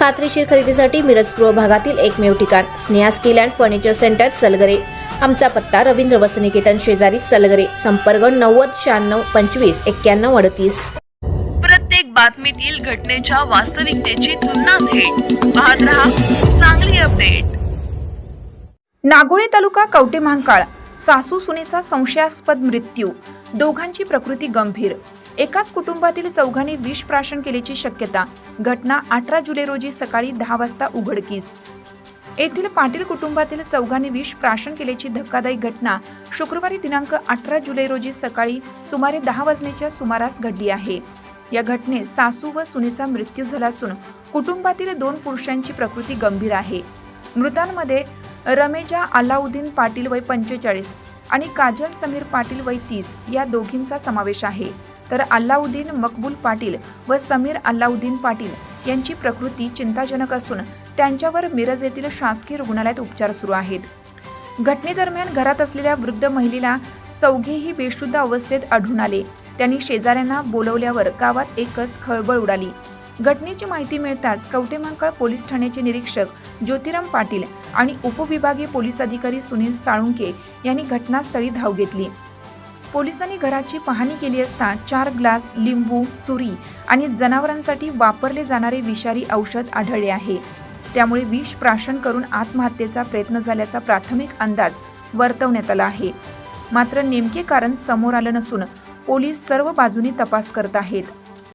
खात्रीशीर खरेदीसाठी मिरज पूर्व भागातील एकमेव ठिकाण Sneha steel and furniture centre Salgare. आमचा पत्ता रवींद्र वसनिकेतन शेजारी सलगरे संपर्क नव्वद शहाण्णव पंचवीस एक्क्याण्णव अडतीस. प्रत्येक बातमीतील घटनेच्या वास्तविकतेची तुलना थेट. पाहत रहा चांगली अपडेट. नागोळे तालुका कवटे महांकाळ सासू सुनेचा संशयास्पद मृत्यू. दोघांची प्रकृती गंभीर. एकाच कुटुंबातील चौघांनी विष प्राशन केल्याची शक्यता. घटना अठरा जुलै रोजी सकाळी दहा वाजता उघडकीस. येथील पाटील कुटुंबातील चौघांनी विष प्राशन केल्याची धक्कादायी घटना शुक्रवारी दिनांक अठरा जुलै रोजी सकाळी सुमारे दहा वाजण्याच्या सुमारास घडली आहे. या घटनेत सासू व सुनेचा मृत्यू झाला असून कुटुंबातील दोन पुरुषांची प्रकृती गंभीर आहे. मृतांमध्ये रमेजा अलाउद्दीन पाटील वय पंचेचाळीस आणि काजल समीर पाटील वय तीस या दोघींचा समावेश आहे. तर अल्लाउद्दीन मकबूल पाटील व समीर अल्लाउद्दीन पाटील यांची प्रकृती चिंताजनक असून त्यांच्यावर मिरज येथील शासकीय रुग्णालयात उपचार सुरू आहेत. घटनेदरम्यान घरात असलेल्या वृद्ध महिलेला चौघेही बेशुद्ध अवस्थेत आढळून आले. त्यांनी शेजाऱ्यांना बोलवल्यावर गावात एकच खळबळ उडाली. घटनेची माहिती मिळताच कवटेमंकाळ पोलीस ठाण्याचे निरीक्षक ज्योतिराम पाटील आणि उपविभागीय पोलीस अधिकारी सुनील साळुंके यांनी घटनास्थळी धाव घेतली. पोलिसांनी घराची पाहणी केली असता चार ग्लास लिंबू सुरी आणि जनावरांसाठी वापरले जाणारे विषारी औषध आढळले आहे. त्यामुळे विष प्राशन करून आत्महत्येचा प्रयत्न झाल्याचा प्राथमिक अंदाज वर्तवण्यात आला आहे. मात्र नेमके कारण समोर आलं नसून पोलीस सर्व बाजूनी तपास करत आहेत.